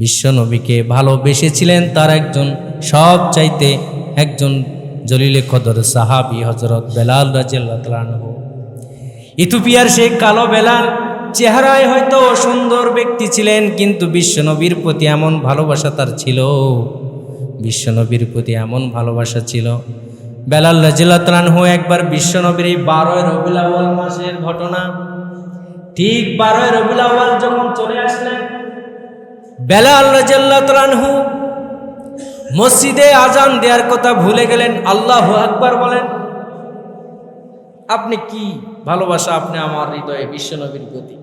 বিশ্বনবীকে ভালোবেসেছিলেন তার একজন, সব চাইতে একজন জলিলে খদর সাহাবি হজরত বেলাল রাজিয়াল্লাহ ইথুপিয়ার সেই কালো বেলাল চেহারায় হয়তো সুন্দর ব্যক্তি ছিলেন, কিন্তু বিশ্বনবীর প্রতি এমন ভালোবাসা তার ছিল। বিশ্বনবীর প্রতি এমন ভালোবাসা ছিল। বেলাল রাজিল্লাহু একবার বিশ্বনবীর এই বারোয় আউয়াল মাসের ঘটনা, ঠিক বারোয় আউয়াল যখন চলে আসলেন বেলাল রাজিল্লাহু মসজিদে আজান দেওয়ার কথা ভুলে গেলেন, আল্লাহ আকবার বলেন, আপনি কি ভালোবাসা আপনি আমার হৃদয়ে বিশ্বনবীর প্রতি?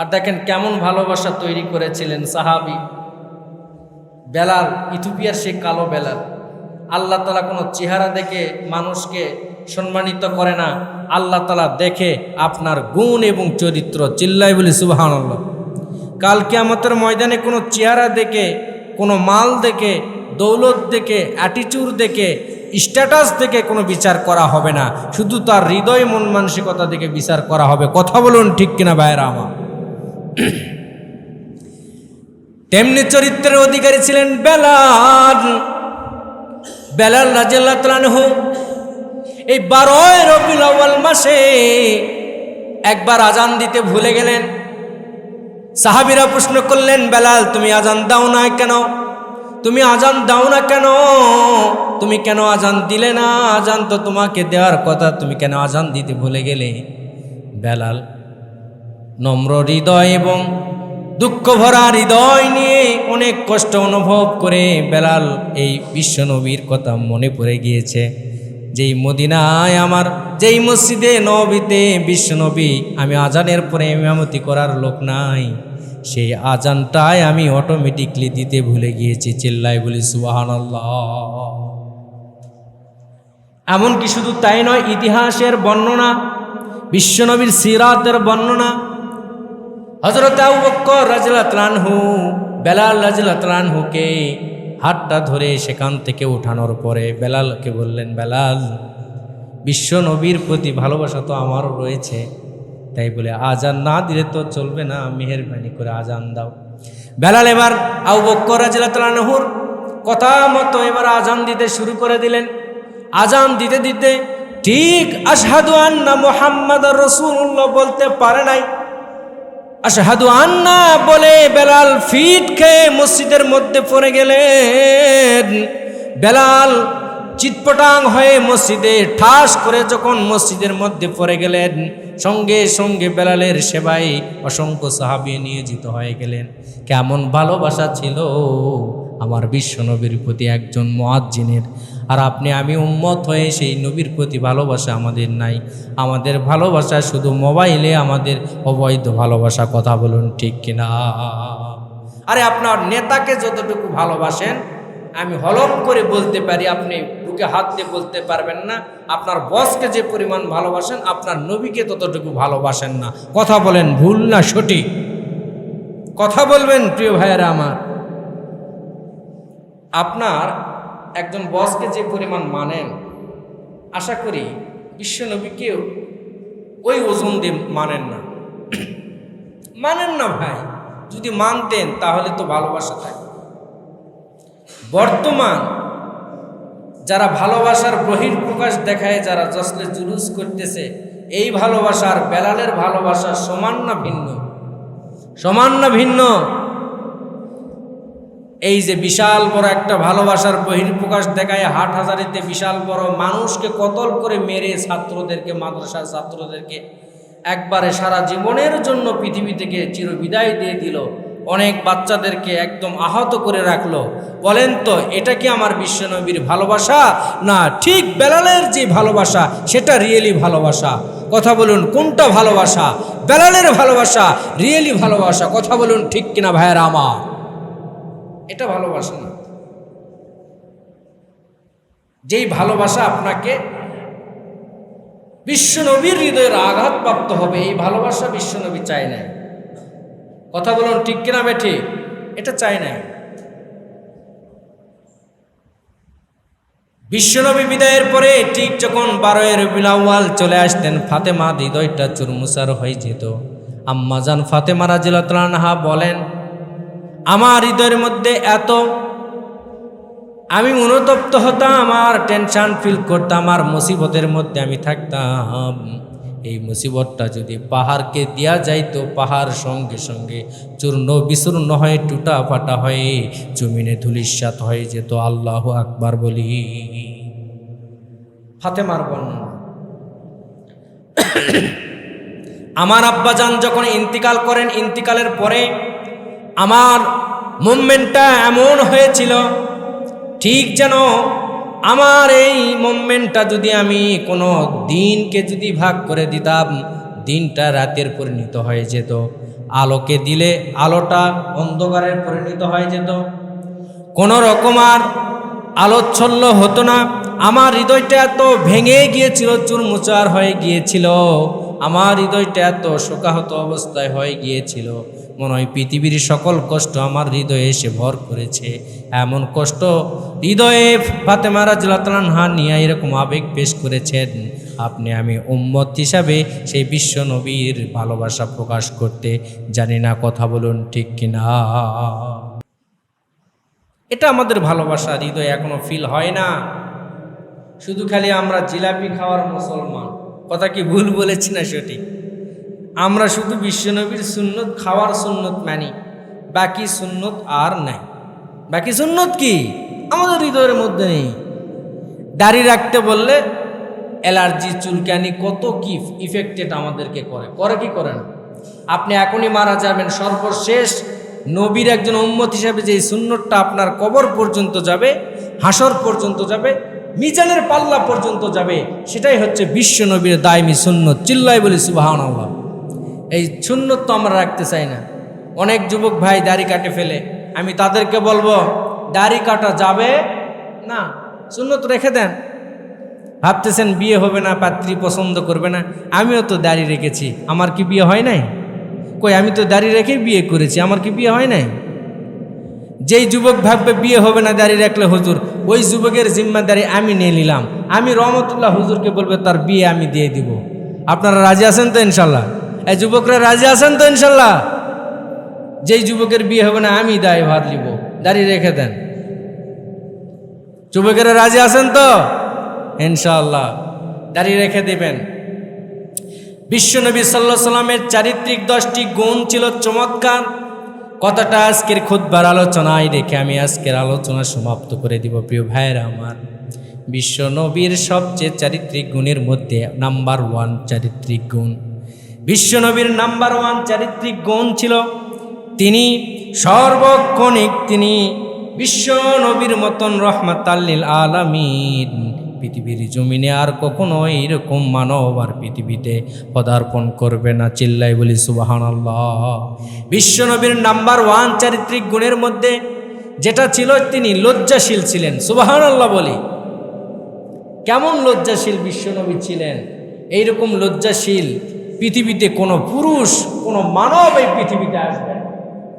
আর দেখেন কেমন ভালোবাসা তৈরি করেছিলেন সাহাবি। বেলাল ইথুপিয়ার সে কালো বেলাল, আল্লাহ তালা কোনো চেহারা দেখে মানুষকে সম্মানিত করে না। আল্লাহ তালা দেখে আপনার গুণ এবং চরিত্র চিল্লাই বলি সুবাহান কালকে আমাদের ময়দানে কোনো চেহারা দেখে, কোনো মাল দেখে, দৌলত দেখে অ্যাটিটিউড দেখে স্ট্যাটাস দেখে কোনো বিচার করা হবে না। শুধু তার হৃদয়, মন মানসিকতা দেখে বিচার করা হবে। কথা বলুন ঠিক কিনা ভাইয়েরা আমার? তেমনি চরিত্রের অধিকারী ছিলেন বেলাল। বেলাল রাজিয়াল্লাহ তালানহু এই বারোয় আউয়াল মাসে একবার আজান দিতে ভুলে গেলেন। সাহাবিরা প্রশ্ন করলেন, বেলাল, তুমি আজান দাও না কেন? তুমি আজান দাও না কেন? তুমি কেন আজান দিলে না? আজান তো তোমাকে দেওয়ার কথা, তুমি কেন আজান দিতে ভুলে গেলে? বেলাল নম্র হৃদয় এবং দুঃখ ভরা হৃদয় নিয়ে অনেক কষ্ট অনুভব করে বেলাল এই বিশ্বনবীর কথা মনে পড়ে গিয়েছে। যেই মদিনায় আমার, যেই মসজিদে নবীতে বিশ্বনবী, আমি আজানের পরে ইমামতি করার লোক নাই। সেই আজানটাই আমি অটোমেটিকলি দিতে ভুলে গিয়েছি চিল্লাই বলি সুবাহান এমনকি শুধু তাই নয়, ইতিহাসের বর্ণনা, বিশ্বনবীর সিরাতের বর্ণনা হজরত বক্কর রাজলাতলানহু বেলাল রাজলাতলানহুকে হাতটা ধরে সেখান থেকে উঠানোর পরে বেলালকে বললেন, বেলাল, বিশ্ব নবীর প্রতি ভালোবাসা তো আমারও রয়েছে। তাই বলে, আজান না দিলে তো চলবে না, মেহরবানি করে আজান দাও। বেলাল এবার আবু বক্কর রাজলাতলানহুর কথা মতো এবার আজান দিতে শুরু করে দিলেন। আজান দিতে দিতে ঠিক আশহাদু আন্না মোহাম্মদ রসুল্লাহ বলতে পারে নাই। আশহাদু আন্না বলে বেলাল ফিট খেয়ে মসজিদের মধ্যে পড়ে গেলেন। বেলাল চিৎপটাং হয়ে মসজিদে ঠাস করে যখন মসজিদের মধ্যে পড়ে গেলেন, সঙ্গে সঙ্গে বেলালের সেবায় অসংখ্য সাহাবি নিয়োজিত হয়ে গেলেন। কেমন ভালোবাসা ছিল আমার বিশ্ব নবীর প্রতি একজন মোয়াজ্জিনের। আর আপনি, আমি উম্মত হয়ে সেই নবীর প্রতি ভালোবাসা আমাদের নাই। আমাদের ভালোবাসা শুধু মোবাইলে আমাদের অবৈধ ভালোবাসা, কথা বলুন ঠিক কিনা? আরে আপনার নেতাকে যতটুকু ভালোবাসেন, আমি হলম করে বলতে পারি, আপনি বুকে হাত দিয়ে বলতে পারবেন না। আপনার বসকে যে পরিমাণ ভালোবাসেন, আপনার নবীকে ততটুকু ভালোবাসেন না। কথা বলেন ভুল না সঠিক? কথা বলবেন প্রিয় ভাইয়েরা আমার। আপনার একজন বসকে যে পরিমাণ মানেন, আশা করি বিশ্বনবীকেও ওই ওজন দিয়ে মানেন না। মানেন না ভাই, যদি মানতেন তাহলে তো ভালোবাসা থাকে বর্তমান যারা ভালোবাসার বহির প্রকাশ দেখায়, যারা জসলে জুলুস করতেছে, এই ভালোবাসার বেলালের ভালোবাসা সমান না ভিন্ন? সমান না ভিন্ন? এই যে বিশাল বড় একটা ভালোবাসার বহির্প্রকাশ দেখায় হাট হাজারিতে বিশাল বড় মানুষকে কতল করে মেরে ছাত্রদেরকে, মাদ্রাসার ছাত্রদেরকে একবারে সারা জীবনের জন্য পৃথিবী থেকে চিরবিদায় দিয়ে দিল। অনেক বাচ্চাদেরকে একদম আহত করে রাখল। বলেন তো, এটা কি আমার বিশ্বনবীর ভালোবাসা? না, ঠিক বেলালের যে ভালোবাসা, সেটা রিয়েলি ভালোবাসা। কথা বলুন, কোনটা ভালোবাসা? বেলালের ভালোবাসা, রিয়েলি ভালোবাসা। কথা বলুন, ঠিক কিনা ভাইয়েরা আমার? এটা ভালোবাসা না। যেই ভালোবাসা আপনাকে বিশ্বনবীর হৃদয়ের আঘাতপ্রাপ্ত হবে, এই ভালোবাসা বিশ্বনবী চায় নাই। কথা বলুন ঠিক কিনা বেঠি? এটা চায় না বিশ্বনবী বিদায়ের পরে ঠিক যখন বারোয়ের বিলাওয়াল চলে আসতেন, ফাতেমা হৃদয়টা চুরমুসার হয়ে যেত। আম্মাজান ফাতেমা রাজিলাতলানহা বলেন আমার হৃদয়ের মধ্যে এত আমি অনুতপ্ত হতাম আমার টেনশন ফিল করতাম, আর মুসিবতের মধ্যে আমি থাকতাম। এই মুসিবতটা যদি পাহাড়কে দেয়া যাইতো, পাহাড় সঙ্গে সঙ্গে চূর্ণ বিচূর্ণ হয়ে টুটা ফাটা হয়ে, জমিনে ধুলিস্বাত হয়ে যেত, আল্লাহ আকবার বলি। ফাতেমার বর্ণনা। আমার আব্বাজান যখন ইন্তিকাল করেন, ইন্তিকালের পরে আমার মুভমেন্টটা এমন হয়েছিল, ঠিক যেন আমার এই মুভমেন্টটা যদি আমি কোনো দিনকে যদি ভাগ করে দিতাম, দিনটা রাতের পরিণত হয়ে যেত। আলোকে দিলে আলোটা অন্ধকারের পরিণত হয়ে যেত। কোনো রকম আর আলোচ্ছল্য হতো না। আমার হৃদয়টা এত ভেঙে গিয়েছিল, চুরমুচার হয়ে গিয়েছিল। আমার হৃদয়টা এত শোকাহত অবস্থায় হয়ে গিয়েছিল, মনে হয় পৃথিবীর সকল কষ্ট আমার হৃদয়ে এসে ভর করেছে। এমন কষ্ট হৃদয়ে ফাতেমা রাজলাতলানহা নিয়ে এরকম আবেগ পেশ করেছেন। আপনি, আমি উম্মত হিসাবে সেই বিশ্ব নবীর ভালোবাসা প্রকাশ করতে জানি না কথা বলুন ঠিক কিনা। এটা আমাদের ভালোবাসা, হৃদয় এখনও ফিল হয় না। শুধু খালি আমরা জিলাপি খাওয়ার মুসলমান। কথা কি ভুল বলেছি না সঠিক? আমরা শুধু বিশ্বনবীর সুন্নত, খাওয়ার সুন্নত মানি, বাকি সুন্নত আর নাই। বাকি সুন্নত কি? আমাদের হৃদয়ের মধ্যে নেই। দাড়ি রাখতে বললে অ্যালার্জি চুলকানি, কত কি ইফেক্টেড আমাদেরকে করে। করে কি করে না? আপনি এখনই মারা যাবেন, সর্বশেষ নবীর একজন উম্মত হিসাবে যে সুন্নতটা আপনার কবর পর্যন্ত যাবে হাসর পর্যন্ত যাবে মিজানের পাল্লা পর্যন্ত যাবে, সেটাই হচ্ছে বিশ্ব নবীর দায়মি সুন্নত। চিল্লাই বলি সুবাহান এই সুন্নত তো আমরা রাখতে চাই না। অনেক যুবক ভাই দাড়ি কাটে ফেলে। আমি তাদেরকে বলব, দাড়ি কাটা যাবে না, সুন্নত রেখে দেন। ভাবতেছেন, বিয়ে হবে না, পাত্রী পছন্দ করবে না। আমিও তো দাড়ি রেখেছি, আমার কি বিয়ে হয় নাই? কই, আমি তো দাড়ি রেখেই বিয়ে করেছি, আমার কি বিয়ে হয় নাই? যেই যুবক ভাববে বিয়ে হবে না দাঁড়িয়ে রাখলে হুজুর, ওই যুবকের জিম্মাদারি আমি নিয়ে নিলাম। আমি রহমতুল্লাহ হুজুরকে বলবে, তার বিয়ে আমি দিয়ে দিব। আপনারা রাজি আছেন তো ইনশাল্লাহ? এই যুবকরা রাজি আছেন তো ইনশাল্লাহ? যেই যুবকের বিয়ে হবে না, আমি দায় ভার নিব। দাড়ি রেখে দেন। যুবকেরা রাজি আছেন তো? ইনশাল্লাহ। দাঁড়িয়ে রেখে দেবেন। বিশ্বনবী সাল্লাহ সাল্লামের চারিত্রিক দশটি গুণ ছিল চমৎকার। কথাটা আজকের খুদ্বার আলোচনায় রেখে আমি আজকের আলোচনা সমাপ্ত করে দিব, প্রিয় ভাইয়েরা আমার। বিশ্ব নবীর সবচেয়ে চারিত্রিক গুণের মধ্যে নাম্বার ওয়ান চারিত্রিক গুণ। বিশ্বনবীর নাম্বার ওয়ান চারিত্রিক গুণ ছিল, তিনি সর্বক্ষণিক, তিনি বিশ্ব নবীর মতন রহমাত আল্লিল আলামিন। পৃথিবীর জমিনে আর কখনো এইরকম মানব আর পৃথিবীতে পদার্পণ করবে না। চিল্লাই বলি সুবাহান আল্লাহ বিশ্বনবীর নাম্বার ওয়ান চারিত্রিক গুণের মধ্যে যেটা ছিল, তিনি লজ্জাশীল ছিলেন। সুবাহান আল্লাহ বলি। কেমন লজ্জাশীল বিশ্বনবী ছিলেন? এইরকম লজ্জাশীল পৃথিবীতে কোনো পুরুষ, কোনো মানব এই পৃথিবীতে আসবে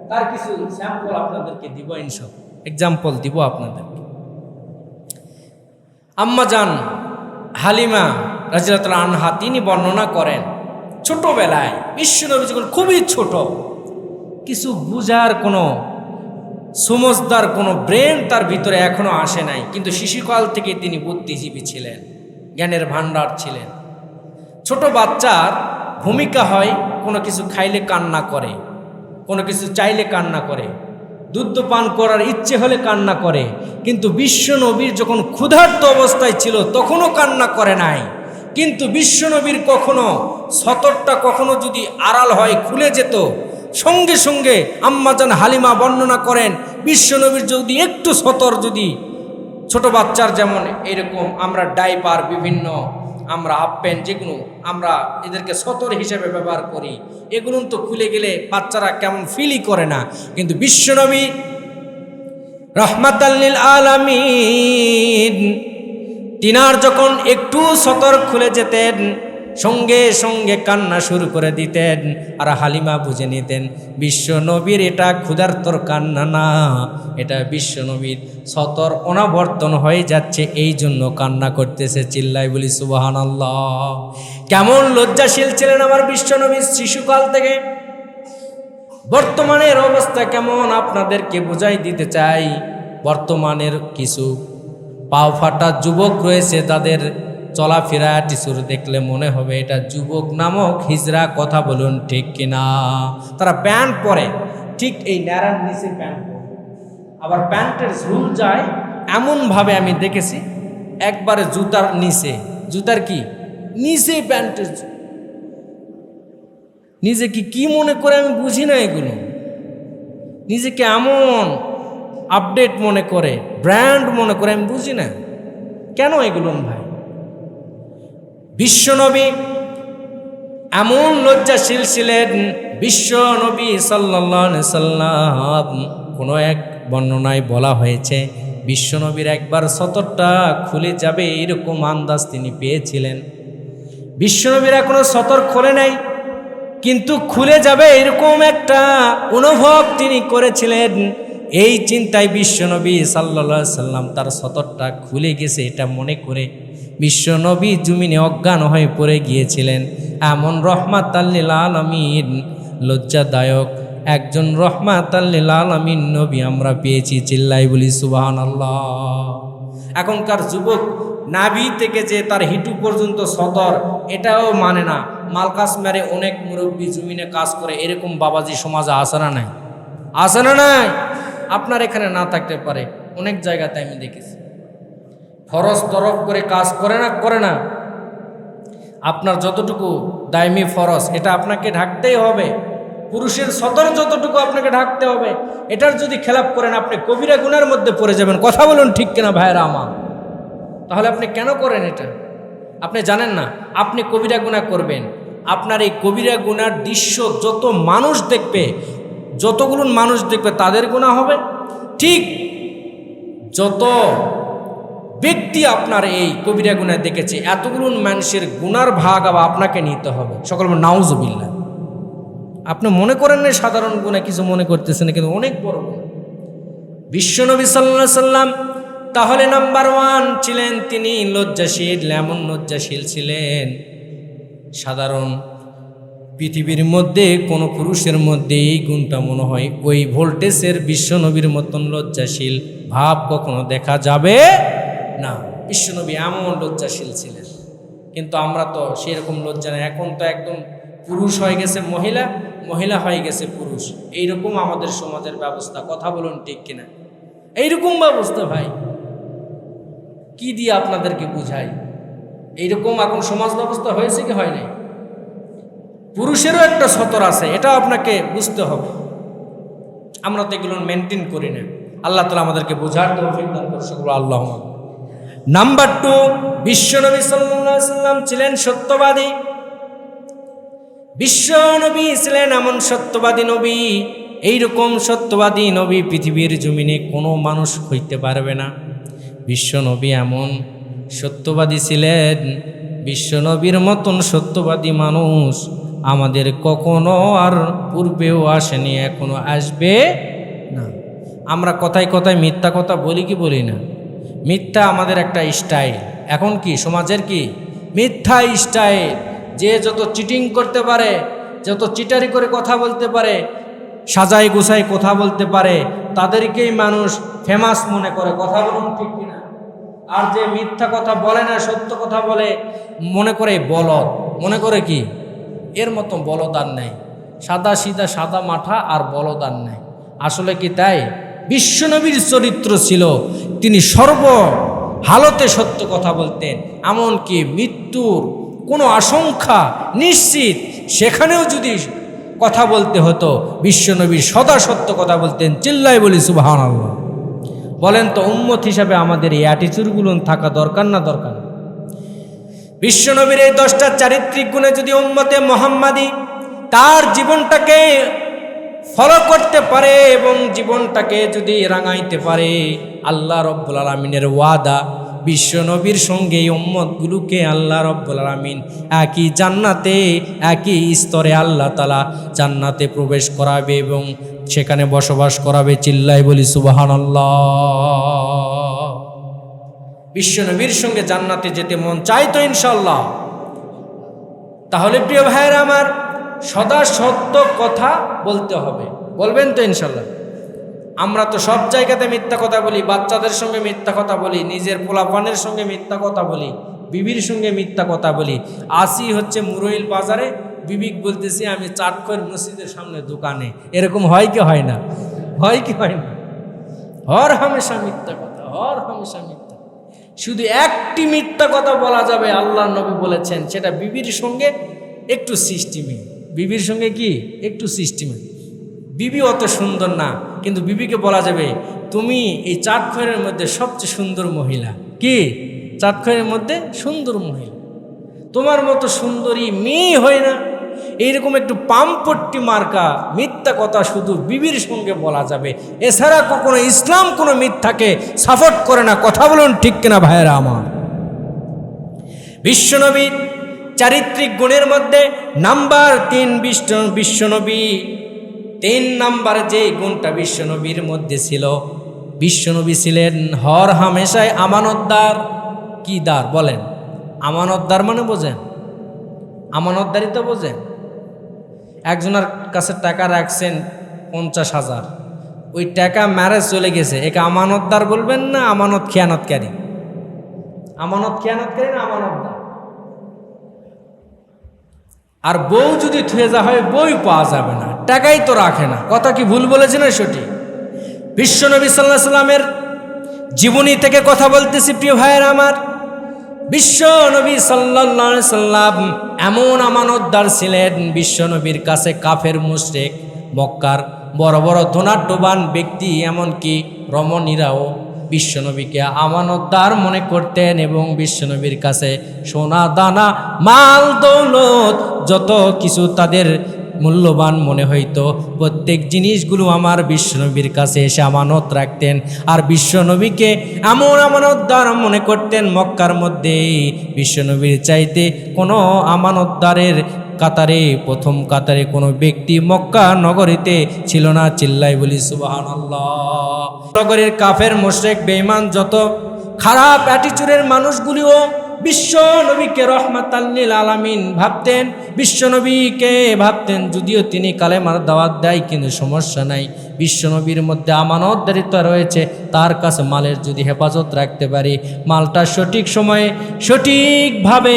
তার কিছু স্যাম্পল আপনাদেরকে দিব ইনসব এক্সাম্পল দিব আপনাদেরকে আম্মাজান হালিমা রাজিয়াতুল আনহা, তিনি বর্ণনা করেন, ছোটবেলায় বিশ্বনবী যখন খুবই ছোট, কিছু বুঝার কোনো, সমজদার কোনো ব্রেন তার ভিতরে এখনও আসে নাই। কিন্তু শিশুকাল থেকে তিনি বুদ্ধিজীবী ছিলেন, জ্ঞানের ভাণ্ডার ছিলেন। ছোট বাচ্চার ভূমিকা হয় কোনো কিছু খাইলে কান্না করে, কোনো কিছু চাইলে কান্না করে। দুধ পান করার ইচ্ছে হলে কান্না করে। কিন্তু বিশ্ব নবীর যখন ক্ষুধার্ত অবস্থায় ছিল, তখনও কান্না করে নাই। কিন্তু বিশ্ব নবীর কখনো সতরটা কখনো যদি আড়াল হয়, খুলে যেত। সঙ্গে সঙ্গে আম্মাজান হালিমা বর্ণনা করেন বিশ্ব নবীর যদি একটু সতর যদি, ছোট বাচ্চার যেমন এরকম আমরা ডাইপার বিভিন্ন আমরা হাফ প্যান্ট যেগুলো আমরা এদেরকে সতর হিসেবে ব্যবহার করি। এগুলো তো খুলে গেলে বাচ্চারা কেমন ফিলই করে না। কিন্তু বিশ্বনবী রহমাতাল্লিল আলামিন, তিনার যখন একটু সতর খুলে যেতেন সঙ্গে সঙ্গে কান্না শুরু করে দিতেন। আর হালিমা বুঝে নিতেন বিশ্ব নবীর এটা ক্ষুধার্তর কান্না না। এটা বিশ্ব নবীর সতর অনাবর্তন হয়ে যাচ্ছে এই জন্য কান্না করতেছে চিল্লাই বলি সুবাহান আল্লাহ কেমন লজ্জাশীল ছিলেন আমার বিশ্ব নবীর শিশুকাল থেকে। বর্তমানের অবস্থা কেমন আপনাদেরকে বুঝাই দিতে চাই। বর্তমানের কিছু পাও ফাটা যুবক রয়েছে, তাদের চলাফেরা, টিসুর দেখলে মনে হবে এটা যুবক নামক হিজরা, কথা বলুন ঠিক কিনা? তারা প্যান্ট পরে, ঠিক এই ন্যাড়ার নিচে প্যান্ট পরে। আবার প্যান্টের ঝুল যায়, এমনভাবে আমি দেখেছি, একবারে জুতার নিচে। জুতার কি? নিচে প্যান্টের। নিজেকে কি মনে করে আমি বুঝি না এগুলো? নিজেকে এমন আপডেট মনে করে, ব্র্যান্ড মনে করে আমি বুঝি না। কেন এগুলো ভাই? বিশ্বনবী এমন লজ্জাশীল ছিলেন বিশ্বনবী সাল্লাহ সাল্লাম। কোনো এক বর্ণনায় বলা হয়েছে, বিশ্বনবীর একবার সতরটা খুলে যাবে এরকম আন্দাজ তিনি পেয়েছিলেন। বিশ্বনবীরা এখনও সতর খোলে নাই, কিন্তু খুলে যাবে এরকম একটা অনুভব তিনি করেছিলেন। এই চিন্তায় বিশ্বনবী সাল্লা সাল্লাম তার সতরটা খুলে গেছে এটা মনে করে বিশ্বনবী জমিনে অজ্ঞান হয়ে পড়ে গিয়েছিলেন। এমন রহমাত আল্লিল আলমিন লজ্জাদায়ক একজন রহমাত আল্লিল আলমিন নবী আমরা পেয়েছি চিল্লাই বলি সুবাহান আল্লাহ এখনকার যুবক নাভি থেকে যে তার হিটু পর্যন্ত সতর এটাও মানে না। মালকাস মেরে অনেক মুরব্বী জমিনে কাজ করে, এরকম বাবাজি সমাজে আসে না নাই? আসে না নাই? আপনার এখানে না থাকতে পারে। অনেক জায়গাতে আমি দেখেছি। ফরজ তরফ করে কাজ করে না করে না। আপনার যতটুকু দায়মি ফরজ, এটা আপনাকে ঢাকতেই হবে। পুরুষের সদর যতটুকু আপনাকে ঢাকতে হবে, এটার যদি খেলাপ করেন, আপনি কবিরা গুনার মধ্যে পড়ে যাবেন। কথা বলুন ঠিক কিনা ভাইরা আমার? তাহলে আপনি কেন করেন এটা? আপনি জানেন না, আপনি কবিরা গুণা করবেন। আপনার এই কবিরা গুনার দৃশ্য যত মানুষ দেখবে, যতগুলো মানুষ দেখবে, তাদের গুণা হবে। ঠিক যত ব্যক্তি আপনার এই কবিরা গুণা দেখেছে, এতগুলো মানুষের গুনার ভাগ আবার আপনাকে নিতে হবে। সকল নাউজবিল্লা আপনি মনে করেন না সাধারণ গুণা কিছু মনে করতেছেন, কিন্তু অনেক বড় গুণা। বিশ্বনবী সাল্লাহ সাল্লাম তাহলে নাম্বার ওয়ান ছিলেন তিনি লজ্জাশীল, এমন লজ্জাশীল ছিলেন। সাধারণ পৃথিবীর মধ্যে, কোনো পুরুষের মধ্যে এই গুণটা মনে হয় ওই ভোল্টেজের বিশ্বনবীর মতন লজ্জাশীল ভাব কখনো দেখা যাবে না, বিশ্বনবী এমন লজ্জাশীল ছিলেন। কিন্তু আমরা তো সেরকম লজ্জা নেই। এখন তো একদম পুরুষ হয়ে গেছে মহিলা মহিলা হয়ে গেছে পুরুষ। এইরকম আমাদের সমাজের ব্যবস্থা, কথা বলুন ঠিক কিনা? এইরকম ব্যবস্থা ভাই। কি দিয়ে আপনাদেরকে বুঝাই? এইরকম এখন সমাজ ব্যবস্থা হয়েছে কি হয় নাই? পুরুষেরও একটা সতর আছে, এটা আপনাকে বুঝতে হবে। আমরা তো এগুলো মেনটেন করি না। আল্লাহ তালা আমাদেরকে বোঝার তৌফিক দান করছে আল্লাহ। নাম্বার টু বিশ্বনবী সাল্লাম ছিলেন সত্যবাদী। বিশ্ব নবী ছিলেন এমন সত্যবাদী নবী, এইরকম সত্যবাদী নবী পৃথিবীর জমিনে কোনো মানুষ হইতে পারবে না। বিশ্ব নবী এমন সত্যবাদী ছিলেন বিশ্ব নবীর মতন সত্যবাদী মানুষ আমাদের কখনো আর পূর্বেও আসেনি, এখনও আসবে না। আমরা কথায় কথায় মিথ্যা কথা বলি কি বলি না। মিথ্যা আমাদের একটা স্টাইল এখন কি, সমাজের কি? মিথ্যা স্টাইল যে যত চিটিং করতে পারে, যত চিটারি করে কথা বলতে পারে সাজাই গোছাই কথা বলতে পারে, তাদেরকেই মানুষ ফেমাস মনে করে। কথা বলুন ঠিক কিনা? আর যে মিথ্যা কথা বলে না, সত্য কথা বলে, মনে করে বলদ। মনে করে কি? এর মতো বলদান নেই। সাদা সিধা সাদা মাঠা আর বলদান নেই। আসলে কি তাই? বিশ্বনবীর চরিত্র ছিল। তিনি সর্ব হালতে সত্য কথা বলতেন, এমনকি মৃত্যুর কোনো আশঙ্কা নিশ্চিত সেখানেও যদি কথা বলতে হতো, বিশ্বনবী সদা সত্য কথা বলতেন, চিল্লাই বলি সুবাহান আল্লাহ বলেন তো, উম্মত হিসাবে আমাদের এই অ্যাটিচিউডগুলো থাকা দরকার না দরকার? বিশ্বনবীর এই দশটা চারিত্রিক গুণে যদি উম্মতে মোহাম্মাদি তার জীবনটাকে ফলো করতে পারে এবং জীবনটাকে যদি রাঙাইতে পারে, আল্লাহ রব্বুল আলমিনের ওয়াদা বিশ্বনবীর সঙ্গে এই উম্মতগুলোকে আল্লাহ রব্বুল আলমিন একই জান্নাতে, একই স্তরে আল্লাহ তালা জান্নাতে প্রবেশ করাবে এবং সেখানে বসবাস করাবে চিল্লাই বলি সুবাহান বিশ্বনবীর সঙ্গে জান্নাতে যেতে মন চাই তো ইনশাল্লাহ তাহলে প্রিয় ভাইয়ের আমার সদা সত্য কথা বলতে হবে। বলবেন তো ইনশাল্লাহ। আমরা তো সব জায়গাতে মিথ্যা কথা বলি, বাচ্চাদের সঙ্গে মিথ্যা কথা বলি, নিজের পোলাপানের সঙ্গে মিথ্যা কথা বলি, বিবির সঙ্গে মিথ্যা কথা বলি। আসি হচ্ছে মুরইল বাজারে, বিবিক বলতেছি, আমি চাটখর মসজিদের সামনে দোকানে। এরকম হয় কি হয় না? হয় কি হয় না? হর হামেশা মিথ্যা কথা, হর হামেশা মিথ্যা। শুধু একটি মিথ্যা কথা বলা যাবে আল্লাহ নবী বলেছেন, সেটা বিবির সঙ্গে একটু সিস্টেমে বিবির সঙ্গে কি? একটু সিস্টেমে। বিবি অত সুন্দর না, কিন্তু বিবিকে বলা যাবে, তুমি এই চাটখয়ের মধ্যে সবচেয়ে সুন্দর মহিলা। কি? চাটখয়ের মধ্যে সুন্দর মহিলা। তোমার মতো সুন্দরী মেয়ে হয় না। এইরকম একটু পাম্পট্টি মার্কা মিথ্যা কথা শুধু বিবির সঙ্গে বলা যাবে। এছাড়া কখনো ইসলাম কোনো মিথ্যাকে সাপোর্ট করে না। কথা বলুন ঠিক কিনা ভাইয়েরা আমার? বিশ্বনবীর চারিত্রিক গুণের মধ্যে নাম্বার তিন বিশ্ব, বিশ্বনবী। তিন নাম্বার যে গুণটা বিশ্বনবীর মধ্যে ছিল, বিশ্বনবী ছিলেন হর হামেশায় আমানতদার। কি দার বলেন। আমানতদার মানে বোঝেন। আমানতদারি তো বোঝেন। একজনের কাছে টাকা রাখছেন পঞ্চাশ হাজার। ওই টাকা ম্যারেজ চলে গেছে। একে আমানতদার বলবেন না, আমানত খেয়ানতকারী? আমানত খেয়ানতকারী না আমানতদার? আর বউ যদি যা হয় বই পাওয়া যাবে না। টাকাই তো রাখে না। কথা কি ভুল বলেছে না সঠিক? বিশ্বনবী সাল্লাহ সাল্লামের জীবনী থেকে কথা বলতেছি, প্রিয় ভাইয়ের আমার। বিশ্ব নবী সাল্লাহ সাল্লাম এমন আমানতদার ছিলেন বিশ্ব নবীর কাছে কাফের, মুশরেক, মক্কার বড় বড় ধনাঢ্যবান ব্যক্তি, এমনকি রমণীরাও বিশ্বনবীকে আমানতদার মনে করতেন এবং বিশ্বনবীর কাছে সোনা, দানা, মাল, দৌলত, যত কিছু তাদের মূল্যবান মনে হইতো, প্রত্যেক জিনিসগুলো আমার বিশ্বনবীর কাছে এসে আমানত রাখতেন। আর বিশ্বনবীকে এমন আমানতদার মনে করতেন, মক্কার মধ্যে বিশ্বনবীর চাইতে কোনো আমানতদারের কাতারে, প্রথম কাতারে কোনো ব্যক্তি মক্কা নগরীতে ছিল না চিল্লাই বলি সুবাহান নগরের কাফের মোশেক বেইমান যত খারাপ অ্যাটিচুডের মানুষগুলিও বিশ্ব নবীকে রহমাতাল্লিল আলামিন ভাবতেন, বিশ্ব নবীকে ভাবতেন, যদিও তিনি কালেমার দাওয়াত দেয়, কিন্তু সমস্যা নাই। বিশ্ব নবীর মধ্যে আমানতদারিত্ব রয়েছে, তার কাছে মালের যদি হেফাজত রাখতে পারি, মালটা সঠিক সময়ে, সঠিকভাবে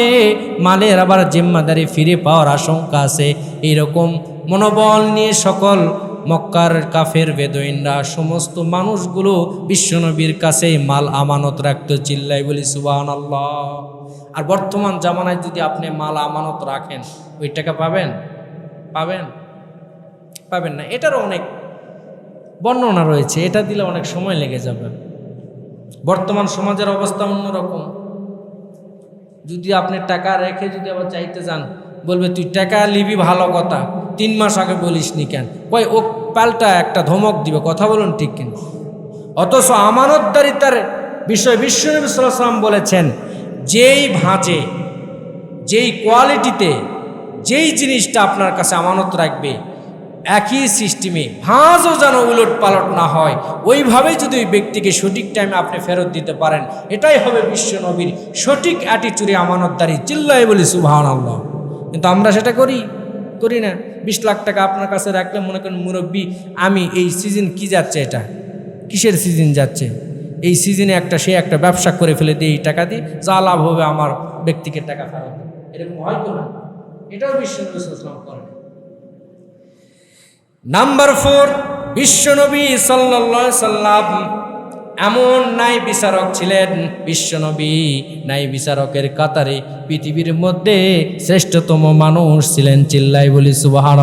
মালের আবার জিম্মাদারি ফিরে পাওয়ার আশঙ্কা আছে। এইরকম মনোবল নিয়ে সকল মক্কার কাফের, বেদইনরা, সমস্ত মানুষগুলো বিশ্বনবীর কাছে মাল আমানত রাখতো চিল্লাই বলি সুবাহ আল্লাহ আর বর্তমান জামানায় যদি আপনি মাল আমানত রাখেন, ওই টাকা পাবেন? পাবেন? পাবেন না। এটারও অনেক বর্ণনা রয়েছে। এটা দিলে অনেক সময় লেগে যাবে। বর্তমান সমাজের অবস্থা অন্যরকম। যদি আপনি টাকা রেখে যদি আবার চাইতে যান, বলবে, তুই টাকা লিবি ভালো কথা। তিন মাস আগে বলিস নি কেন? কই ও পাল্টা একটা ধমক দিবে। কথা বলুন ঠিক কিনা? অথচ আমানতদারিতার বিষয় বিশ্বনবী সাল্লাম বলেছেন যেই ভাঁজে, যেই কোয়ালিটিতে, যেই জিনিসটা আপনার কাছে আমানত রাখবে, একই সিস্টেমে ভাঁজও যেন উলট পালট না হয়, ওইভাবেই যদি ওই ব্যক্তিকে সঠিক টাইমে আপনি ফেরত দিতে পারেন, এটাই হবে বিশ্ব নবীর সঠিক অ্যাটিচুডে আমানতদারি। চিল্লাই বলি সুবাহান আল্লাহ কিন্তু আমরা সেটা করি করি না। বিশ লাখ টাকা আপনার কাছে রাখলে মনে করেন মুরব্বী, আমি এই সিজন কি যাচ্ছে এটা? কিসের সিজন যাচ্ছে? এই সিজনে একটা, সে একটা ব্যবসা করে ফেলে দিয়ে এই টাকা দিয়ে, যা লাভ হবে আমার ব্যক্তিকে টাকা ফেরত। এরকম হয় তো না? এটাও বিশ্ব নবী সাল্লাম করেন। নাম্বার ফোর বিশ্বনবী সাল্লা সাল্লাম এমন ন্যায় বিচারক ছিলেন বিশ্বনবী ন্যায় বিচারকের কাতারে পৃথিবীর মধ্যে শ্রেষ্ঠতম মানুষ ছিলেন চিল্লাই বলি সুবাহান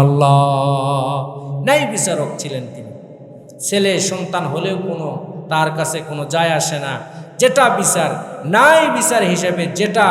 ন্যায় বিচারক ছিলেন তিনি। ছেলে সন্তান হলেও কোনো তার কাছে কোনো যায় আসে না। যেটা বিচার নাই বিচার হিসেবে যেটা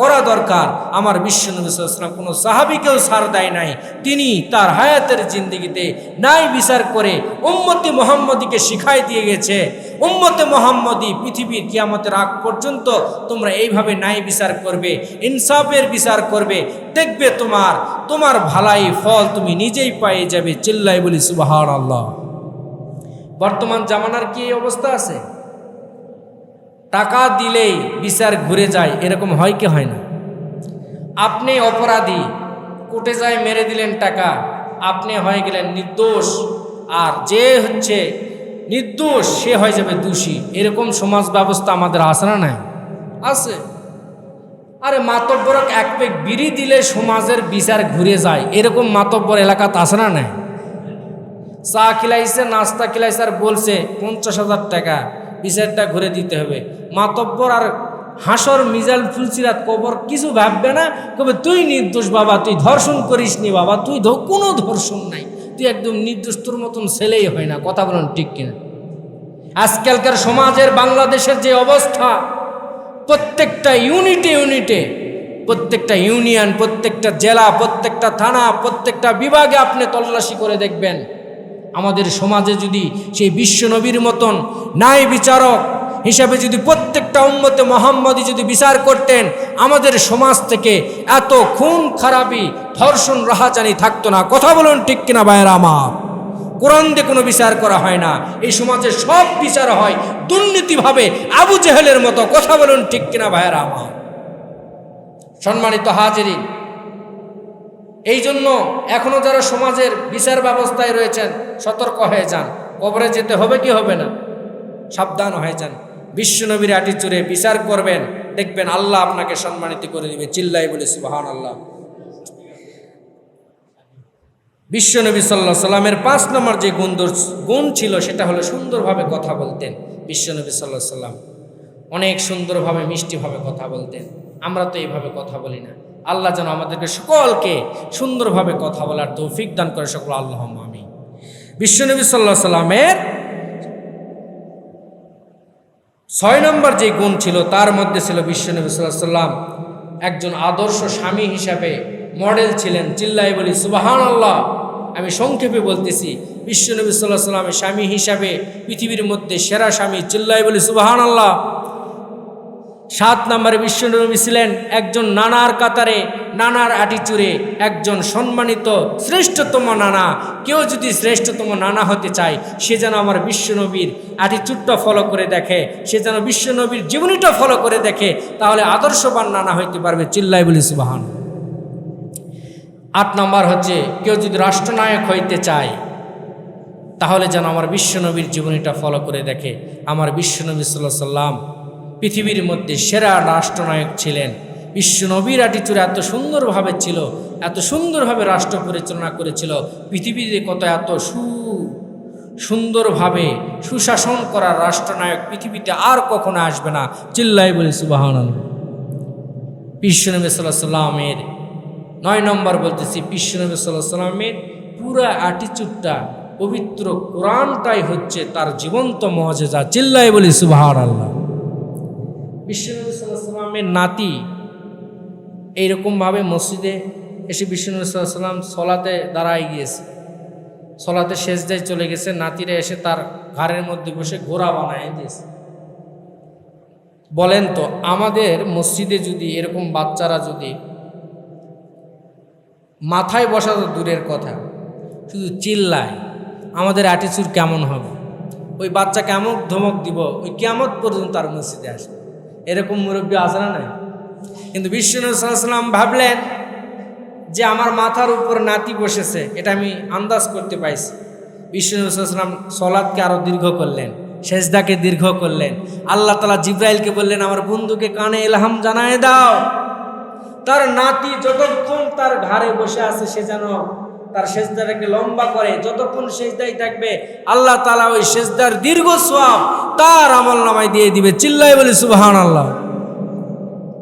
করা দরকার, আমার বিশ্বনবীলাম কোনো সাহাবিকেও সার দেয় নাই। তিনি তার হায়াতের জিন্দিগিতে নাই বিচার করে উম্মতি মোহাম্মদীকে শিখাই দিয়ে গেছে। উম্মতে মোহাম্মদী পৃথিবীর কিয়ামতের আগ পর্যন্ত তোমরা এইভাবে নাই বিচার করবে, ইনসাফের বিচার করবে। দেখবে তোমার তোমার ভালাই ফল তুমি নিজেই পাই যাবে চিল্লাই বলি সুবাহ আল্লাহ বর্তমান জামানার কি এই অবস্থা আছে? টাকা দিলেই বিচার ঘুরে যায়, এরকম হয় কি হয় না? আপনি অপরাধী, কোটে যায় মেরে দিলেন টাকা, আপনি হয়ে গেলেন নির্দোষ, আর যে হচ্ছে নির্দোষ, সে হয়ে যাবে দোষী। এরকম সমাজ ব্যবস্থা আমাদের আছে না নাই? আছে। আরে মাতব্বর এক পেক বিড়ি দিলে সমাজের বিচার ঘুরে যায়, এরকম মাতব্বর এলাকাতে আছে না নাই? চা খিলাইছে, নাস্তা খিলাইছে আর বলছে, পঞ্চাশ হাজার টাকা, বিচারটা ঘুরে দিতে হবে। মাতব্বর আর হাসর মিজাল ফুলসিরাত কবর কিছু ভাববে না, কবে তুই নির্দোষ বাবা, তুই ধর্ষণ করিস নি বাবা, তুই কোনো ধর্ষণ নাই। তুই একদম নির্দোষ, তোর মতন ছেলেই হয় না, কথা বলেন ঠিক কিনা? আজকালকার সমাজের, বাংলাদেশের যে অবস্থা, প্রত্যেকটা ইউনিটে ইউনিটে, প্রত্যেকটা ইউনিয়ন, প্রত্যেকটা জেলা, প্রত্যেকটা থানা, প্রত্যেকটা বিভাগে আপনি তল্লাশি করে দেখবেন। আমাদের সমাজে যদি সেই বিশ্বনবীর মতন ন্যায় বিচারক হিসাবে যদি প্রত্যেকটা উম্মতে মোহাম্মদী যদি বিচার করতেন, আমাদের সমাজ থেকে এত খুন, খারাপি, ধর্ষণ, রাহাজানি থাকতো না। কথা বলুন ঠিক কিনা ভাইয়েরা আমার? কোরআন দিয়ে কোনো বিচার করা হয় না। এই সমাজে সব বিচার হয় দুর্নীতিভাবে আবু জেহেলের মতো। কথা বলুন ঠিক কিনা ভাইয়েরা আমার? সম্মানিত হাজিরিন এই জন্য এখনও যারা সমাজের বিচার ব্যবস্থায় রয়েছেন, সতর্ক হয়ে যান। কবরে যেতে হবে কি হবে না? সাবধান হয়ে যান। বিশ্বনবীর আটি চুরে বিচার করবেন, দেখবেন আল্লাহ আপনাকে সম্মানিত করে দিবে। চিল্লাই বলে সুবাহান আল্লাহ বিশ্বনবী সাল্লাহ সাল্লামের পাঁচ নম্বর যে গুণ গুণ ছিল, সেটা হলো সুন্দরভাবে কথা বলতেন বিশ্বনবী সাল্লাহ সাল্লাম। অনেক সুন্দরভাবে, মিষ্টিভাবে কথা বলতেন। আমরা তো এইভাবে কথা বলি না। আল্লাহ যেন আমাদেরকে সকলকে সুন্দরভাবে কথা বলার তৌফিক দান করে সকল আল্লাহ আমি বিশ্বনবী সাল্লাহ সাল্লামের ছয় নম্বর যে গুণ ছিল, তার মধ্যে ছিল বিশ্বনবী সাল্লাহ সাল্লাম একজন আদর্শ স্বামী হিসাবে মডেল ছিলেন। চিল্লাই বলি সুবাহান আল্লাহ আমি সংক্ষেপে বলতেছি, বিশ্বনবী সাল্লাহ সাল্লামের স্বামী হিসাবে পৃথিবীর মধ্যে সেরা স্বামী চিল্লাই বলি সুবাহান আল্লাহ সাত নম্বরে বিশ্বনবী ছিলেন একজন নানার কাতারে, নানার আটিচুরে একজন সম্মানিত, শ্রেষ্ঠতম নানা। কেউ যদি শ্রেষ্ঠতম নানা হতে চায়, সে যেন আমার বিশ্বনবীর আটিচুরটা ফলো করে দেখে, সে যেন বিশ্বনবীর জীবনীটা ফলো করে দেখে, তাহলে আদর্শবান নানা হইতে পারবে চিল্লাই বলি সুবাহান। আট নম্বর হচ্ছে, কেউ যদি রাষ্ট্রনায়ক হইতে চায়, তাহলে যেন আমার বিশ্বনবীর জীবনীটা ফলো করে দেখে। আমার বিশ্বনবী সাল্লাহ সাল্লাম পৃথিবীর মধ্যে সেরা রাষ্ট্রনায়ক ছিলেন। বিশ্বনবীর আটিচুরে এত সুন্দরভাবে ছিল, এত সুন্দরভাবে রাষ্ট্র পরিচালনা করেছিল, পৃথিবীতে কত এত সু, সুন্দরভাবে সুশাসন করার রাষ্ট্রনায়ক পৃথিবীতে আর কখনো আসবে না। চিল্লাই বলে সুবাহান বিশ্বনবী সাল্লাহ সাল্লামের নয় নম্বর বলতেছি বিশ্বনবী সাল্লাহ সাল্লামের পুরা অ্যাটিচিউডটা পবিত্র কোরআনটাই হচ্ছে তার জীবন্ত মজেজা চিল্লাই বলি সুবাহার আল্লাহ বিশ্বনবী সাল্লামের নাতি এইরকমভাবে মসজিদে এসে বিশ্বনবী সাল্লাম সলাতে দাঁড়ায় গিয়েছে। সলাতে শেষদায় চলে গেছে, নাতিরা এসে তার ঘাড়ের মধ্যে বসে ঘোড়া বানায় দিয়েছে। বলেন তো, আমাদের মসজিদে যদি এরকম বাচ্চারা যদি মাথায় বসা তো দূরের কথা, শুধু চিল্লায়, আমাদের অ্যাটিচিউড কেমন হবে? ওই বাচ্চা কেমন ধমক দিব? ওই কেমন পর্যন্ত তার মসজিদে আসবে? এরকম মুরব্বী আসরা নাই? কিন্তু বিশ্বনাথ ভাবলেন যে আমার মাথার উপর নাতি বসেছে, এটা আমি আন্দাজ করতে পাইছি। বিশ্বনাথ সলাদকে আরও দীর্ঘ করলেন শেষদাকে দীর্ঘ করলেন। আল্লাহ তালা জিব্রাইলকে বললেন, আমার বন্ধুকে কানে এলহাম জানায় দাও। তার নাতি যতক্ষণ তার ঘাড়ে বসে আছে, সে যেন তার সেজদাটাকে লম্বা করে, যতক্ষণ সেজদাই থাকবে, আল্লাহ তালা ওই সেজদার দীর্ঘ সোয়াব তার আমল নামায় দিয়ে দিবে। চিল্লাই বলি সুবাহান আল্লাহ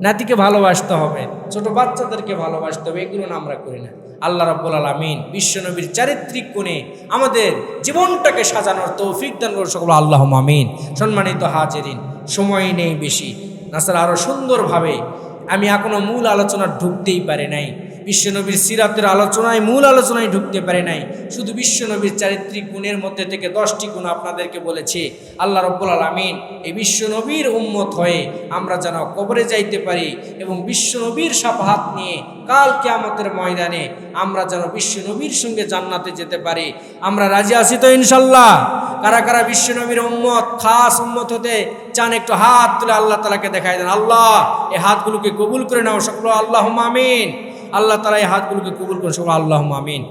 নাতিকে ভালোবাসতে হবে, ছোট বাচ্চাদেরকে ভালোবাসতে হবে, এগুলো আমরা করি না। আল্লাহ রব্বুল আলমিন বিশ্বনবীর চারিত্রিক কোণে আমাদের জীবনটাকে সাজানোর তৌফিক দান করে সকল। আল্লাহ মামিন সম্মানিত হাজেরিন, সময় নেই বেশি। নাসার আরও সুন্দরভাবে আমি এখনও মূল আলোচনা ঢুকতেই পারি নাই। বিশ্বনবীর সিরাতের আলোচনায়, মূল আলোচনায় ঢুকতে পারে নাই। শুধু বিশ্বনবীর চারিত্রিক গুণের মধ্যে থেকে দশটি গুণ আপনাদেরকে বলেছে। আল্লাহ রব্বুল আলমিন এই বিশ্বনবীর উম্মত হয়ে আমরা যেন কবরে যাইতে পারি এবং বিশ্বনবীর সাফাহাত নিয়ে কাল কেয়ামতের ময়দানে আমরা যেন বিশ্বনবীর সঙ্গে জান্নাতে যেতে পারি। আমরা রাজি আছি তো ইনশাল্লাহ কারা কারা বিশ্বনবীর উম্মত, খাস উম্মত হতে চান একটু হাত তুলে আল্লাহ তালাকে দেখাই দেন। আল্লাহ, এই হাতগুলোকে কবুল করে নাও সকল। আল্লাহ আমিন। আল্লাহ তালা এই হাতগুলোকে কবুল করুন। সবাই আল্লাহ আমিন।